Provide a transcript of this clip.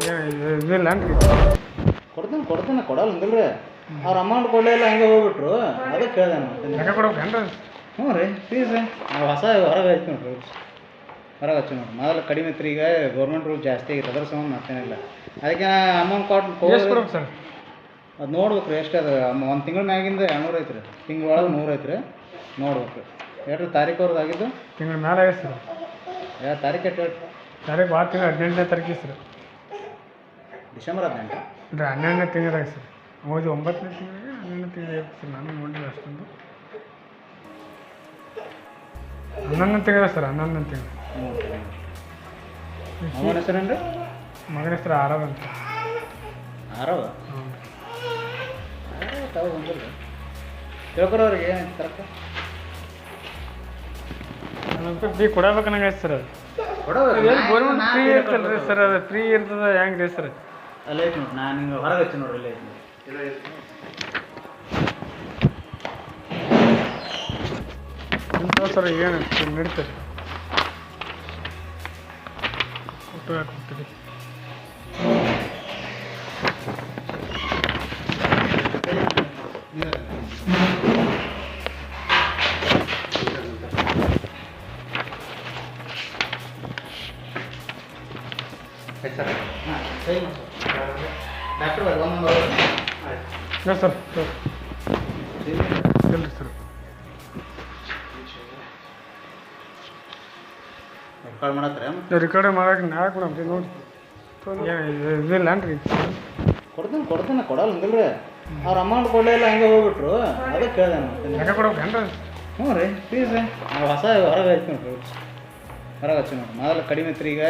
ಇದಿಲ್ಲ ಅನ್ರಿ ಕೊಡ್ತೀನಿ ಕೊಡ್ತೀನಿ ಕೊಡಲ್ಲ ಅಂದಿಲ್ರಿ. ಅವ್ರ ಅಮೌಂಟ್ ಕೊಡಲಿಲ್ಲ ಹಂಗೆ ಹೋಗ್ಬಿಟ್ರು. ಅದಕ್ಕೆ ಕೇಳಿದೆ ನಾನು ಯಾಕೆ ಕೊಡ್ಬೇಕೇನ್ರಿ ಹ್ಞೂ ರೀ ಫೀಸ್ ನಾವು ಹೊಸ ಹೊರಗೆ ಆಯ್ತು ನೋಡ್ರಿ ಹೊರಗೆ ಹಚ್ಚಿ ನೋಡ್ರಿ. ಮೊದಲು ಕಡಿಮೆ ಇತ್ತು ಈಗ ಗೌರ್ಮೆಂಟ್ ರೂಲ್ ಜಾಸ್ತಿ ಆಗಿತ್ತು. ಅದ್ರ ಸಂಬಂಧ ಮತ್ತೇನಿಲ್ಲ. ಅದಕ್ಕೆ ಅಮೌಂಟ್ ಕೊಟ್ಟು ಸರ್? ಅದು ನೋಡ್ಬೇಕು ರೀ ಎಷ್ಟು ಅದು. ಒಂದು ತಿಂಗಳ ಮ್ಯಾಗಿಂದ ಎರಡುನೂರು ಐತ್ರಿ. ತಿಂಗಳ ಒಳಗೆ ನೂರು ಐತ್ರಿ. ನೋಡ್ಬೇಕು. ಎರಡು ತಾರೀಕು ಅವ್ರದ್ದು ಆಗಿದ್ದು? ತಿಂಗಳ ಮ್ಯಾಲೆ ಸರ್. ಯಾವ ತಾರೀಕು ಎಷ್ಟು ತಾರೀಕು ಭಾಳ ತಿಂಗಳು ಹದಿನೆಂಟನೇ ತಾರೀಕು ಸರ್. ಡಿಸೆಂಬರ್ ಹದಿನೆಂಟು. ಅಂದರೆ ಹನ್ನೆರಡನೇ ತಿಂಗಳಾಗ ಸರ್ ಹೋದ ಒಂಬತ್ತನೇ ತಿಂಗಳಿಗೆ ಹನ್ನೆರಡನೇ ತಿಂಗಳಿಗೆ ಸರ್ ನಾನು ನೋಡಿಲ್ಲ ಅಷ್ಟೊಂದು. ಹನ್ನೊಂದನೇ ತಿಂಗಳ ಸರ್ ಹನ್ನೊಂದನೇ ತಿಂಗಳು. ಅವನ ಮಗನ ಹೆಸರು ಆರವ್ ಅಂತ. ಆರವ್? ಹ್ಞೂ ತಾವು ಬಂದಿಲ್ಲ. ಏನಾಯ್ತು ನನಗೆ ಕೊಡಬೇಕನ್ನಂಗಾಯ್ತು ಸರ್ ಅದು. ಕೊಡೋದು ಗೌರ್ಮೆಂಟ್ ಫ್ರೀ ಇರ್ತಲ್ಲ ರೀ ಸರ್ ಅದು. ಫ್ರೀ ಇರ್ತದ ಹೆಂಗೆ ರೀ ಸರ್? ಅಲ್ಲೇ ಐತಿ ನೋಡಿ ನಾನು ಹಿಂಗೆ ಹೊರಗೆ ಹಚ್ಚಿ ನೋಡ್ರಿ ಅಲ್ಲೇ ಐತಿ ಇಂಥ ಸರ್ ಏನು ನಡೀತದೆ? ಫೋಟೋ ಹಾಕ್ಬಿಡ್ತೀರಿ ಸರ್ ಹಾಂ ಸರಿ ಡಾಕ್ಟ್ರ್ ಇಲ್ಲ ಸರ್. ಸರ್ ಇಲ್ರಿ ಸರ್. ರೆಕಾರ್ಡ್ ಮಾಡತ್ತರ? ರಿಕಾರ್ಡ್ ಮಾಡಕ್ಕೆ ನಾಳೆ ಕೊಡಮ್ರಿ ನೋಡಿ. ಇದಿಲ್ಲ ಅನ್ರಿ ಕೊಡ್ತೀನಿ ಕೊಡ್ತೀನಿ ಕೊಡಲ್ಲ ಹಂಗಿಲ್ರಿ ಅವ್ರ ಅಮೌಂಟ್ ಕೊಡಲಿಲ್ಲ ಹಂಗೆ ಹೋಗ್ಬಿಟ್ರು. ಅದಕ್ಕೆ ಕೇಳಿದೆ ನಾನು. ಯಾಕೆ ಕೊಡ್ಬೇಕೇನ್ರಿ ಹ್ಞೂ ರೀ ಪ್ಲೀಸ್ ನಾವು ಹೊಸ ಹೊರಗೆ ಹಚ್ಚಿ ನೋಡ್ರಿ ಹೊರಗೆ ಹಚ್ಚಿ ನೋಡ್ರಿ ಮೊದಲು ಕಡಿಮೆ ಇತ್ತು ಈಗ